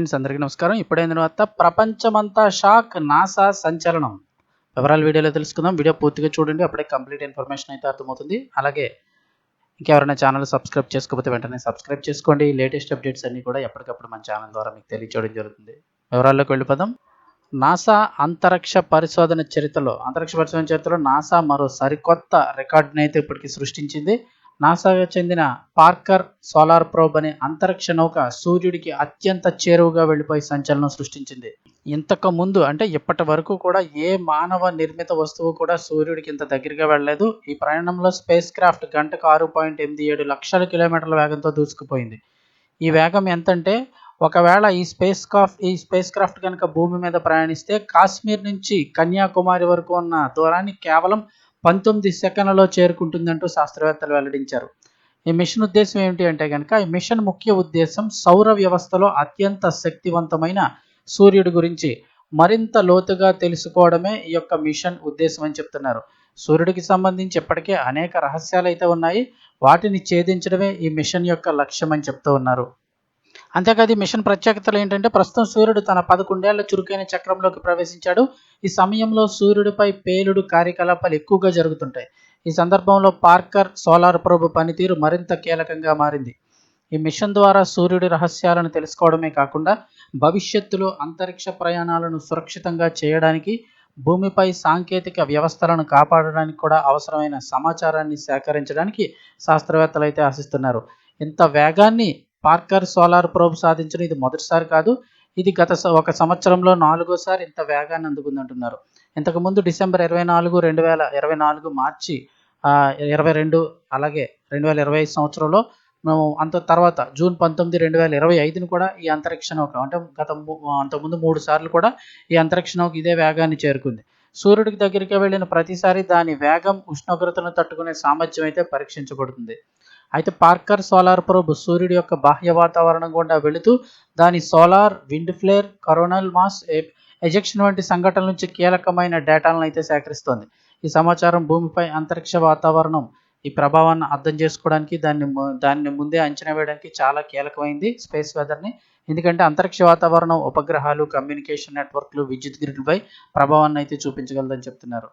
Friends అందరికీ నమస్కారం. ఇప్పుడైన తర్వాత ప్రపంచమంతా షాక్ నాసా సంచలనం. వివరాలు వీడియోలో తెలుసుకుందాం. వీడియో పూర్తిగా చూడండి. అప్పుడే కంప్లీట్ ఇన్ఫర్మేషన్ అయితే అర్థమవుతుంది. అలాగే ఇంకెవరైనా ఛానల్ సబ్స్క్రైబ్ చేసుకోకపోతే వెంటనే సబ్స్క్రైబ్ చేసుకోండి. లేటెస్ట్ అప్డేట్స్ అన్ని కూడా ఎప్పటికప్పుడు మన ఛానల్ ద్వారా మీకు తెలియచేయడం జరుగుతుంది. వివరాల్లోకి వెళ్ళిపోదాం. నాసా అంతరిక్ష పరిశోధన చరిత్రలో అంతరిక్ష పరిశోధన చరిత్రలో నాసా మరో సరికొత్త రికార్డుని అయితే ఇప్పటికీ సృష్టించింది. నాసాకు చెందిన పార్కర్ సోలార్ ప్రోబ్ అనే అంతరిక్ష నౌక సూర్యుడికి అత్యంత చేరువుగా వెళ్ళిపోయి సంచలనం సృష్టించింది. ఇంతకు ముందు అంటే ఇప్పటి వరకు కూడా ఏ మానవ నిర్మిత వస్తువు కూడా సూర్యుడికి ఇంత దగ్గరగా వెళ్ళలేదు. ఈ ప్రయాణంలో స్పేస్ క్రాఫ్ట్ గంటకు ఆరు పాయింట్ ఎనిమిది ఏడు లక్షల కిలోమీటర్ల వేగంతో దూసుకుపోయింది. ఈ వేగం ఎంతంటే ఒకవేళ ఈ స్పేస్ క్రాఫ్ట్ ఈ స్పేస్ క్రాఫ్ట్ కనుక భూమి మీద ప్రయాణిస్తే కాశ్మీర్ నుంచి కన్యాకుమారి వరకు ఉన్న దూరాన్ని కేవలం పంతొమ్మిది సెకండ్లలో చేరుకుంటుందంటూ శాస్త్రవేత్తలు వెల్లడించారు. ఈ మిషన్ ఉద్దేశం ఏమిటి అంటే కనుక ఈ మిషన్ ముఖ్య ఉద్దేశం సౌర వ్యవస్థలో అత్యంత శక్తివంతమైన సూర్యుడి గురించి మరింత లోతుగా తెలుసుకోవడమే ఈ యొక్క మిషన్ ఉద్దేశం అని చెప్తున్నారు. సూర్యుడికి సంబంధించి ఇప్పటికే అనేక రహస్యాలు అయితే ఉన్నాయి. వాటిని ఛేదించడమే ఈ మిషన్ యొక్క లక్ష్యం అని చెప్తూ ఉన్నారు. అంతేకాదు ఈ మిషన్ ప్రత్యేకతలు ఏంటంటే ప్రస్తుతం సూర్యుడు తన పదకొండేళ్ళ చురుకైన చక్రంలోకి ప్రవేశించాడు. ఈ సమయంలో సూర్యుడిపై పేలుడు కార్యకలాపాలు ఎక్కువగా జరుగుతుంటాయి. ఈ సందర్భంలో పార్కర్ సోలార్ ప్రోబ్ పనితీరు మరింత కీలకంగా మారింది. ఈ మిషన్ ద్వారా సూర్యుడి రహస్యాలను తెలుసుకోవడమే కాకుండా భవిష్యత్తులో అంతరిక్ష ప్రయాణాలను సురక్షితంగా చేయడానికి భూమిపై సాంకేతిక వ్యవస్థలను కాపాడడానికి కూడా అవసరమైన సమాచారాన్ని సేకరించడానికి శాస్త్రవేత్తలు అయితే ఆశిస్తున్నారు. ఇంత వేగాన్ని పార్కర్ సోలార్ ప్రోబ్ సాధించడం ఇది మొదటిసారి కాదు. ఇది గత ఒక సంవత్సరంలో నాలుగోసారి ఇంత వేగాన్ని అందుకుందంటున్నారు. ఇంతకుముందు డిసెంబర్ ఇరవై నాలుగు రెండు వేల ఇరవై నాలుగు మార్చి ఇరవై రెండు అలాగే రెండు వేల ఇరవై ఐదు సంవత్సరంలో మేము అంత తర్వాత జూన్ పంతొమ్మిది రెండు వేల ఇరవై ఐదుని కూడా ఈ అంతరిక్ష నౌక అంటే గత అంతకుముందు మూడు సార్లు కూడా ఈ అంతరిక్ష నౌక ఇదే వేగాన్ని చేరుకుంది. సూర్యుడికి దగ్గరికి వెళ్ళిన ప్రతిసారి దాని వేగం ఉష్ణోగ్రతను తట్టుకునే సామర్థ్యం అయితే పరీక్షించబడుతుంది. అయితే పార్కర్ సోలార్ ప్రోబ్ సూర్యుడి యొక్క బాహ్య వాతావరణం గుండా వెళుతూ దాని solar wind flare coronal mass ejection వంటి సంఘటనల నుంచి కీలకమైన డేటాలను అయితే సేకరిస్తోంది. ఈ సమాచారం భూమిపై అంతరిక్ష వాతావరణం ఈ ప్రభావాన్ని అర్థం చేసుకోవడానికి దాన్ని దాన్ని ముందే అంచనా వేయడానికి చాలా కీలకమైంది స్పేస్ వెదర్ని. ఎందుకంటే అంతరిక్ష వాతావరణం ఉపగ్రహాలు కమ్యూనికేషన్ నెట్వర్క్లు విద్యుత్ గ్రిడ్లపై ప్రభావాన్ని అయితే చూపించగలదని చెప్తున్నారు.